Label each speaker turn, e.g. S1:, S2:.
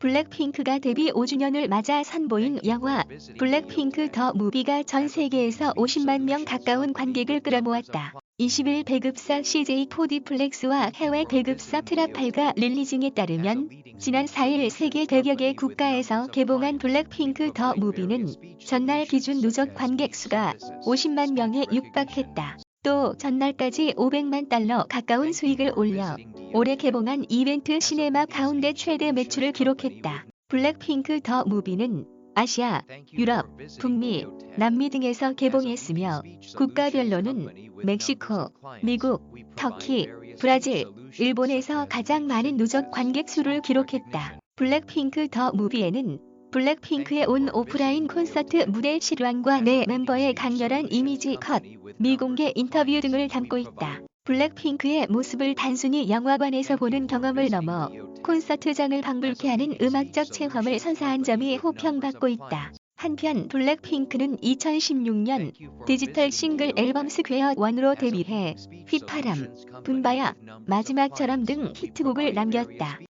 S1: 블랙핑크가 데뷔 5주년을 맞아 선보인 영화 블랙핑크 더 무비가 전 세계에서 50만 명 가까운 관객을 끌어모았다. 20일 배급사 CJ4디플렉스와 해외 배급사 트라팔가 릴리징에 따르면 지난 4일 세계 100여 개 국가에서 개봉한 블랙핑크 더 무비는 전날 기준 누적 관객 수가 50만 명에 육박했다. 또 전날까지 500만 달러 가까운 수익을 올려 올해 개봉한 이벤트 시네마 가운데 최대 매출을 기록했다. 블랙핑크 더 무비는 아시아, 유럽, 북미, 남미 등에서 개봉했으며 국가별로는 멕시코, 미국, 터키, 브라질, 일본에서 가장 많은 누적 관객 수를 기록했다. 블랙핑크 더 무비에는 블랙핑크의 온 오프라인 콘서트 무대 실황과 내 멤버의 강렬한 이미지 컷, 미공개 인터뷰 등을 담고 있다. 블랙핑크의 모습을 단순히 영화관에서 보는 경험을 넘어 콘서트장을 방불케 하는 음악적 체험을 선사한 점이 호평받고 있다. 한편 블랙핑크는 2016년 디지털 싱글 앨범 스퀘어 원으로 데뷔해 휘파람, 붐바야, 마지막처럼 등 히트곡을 남겼다.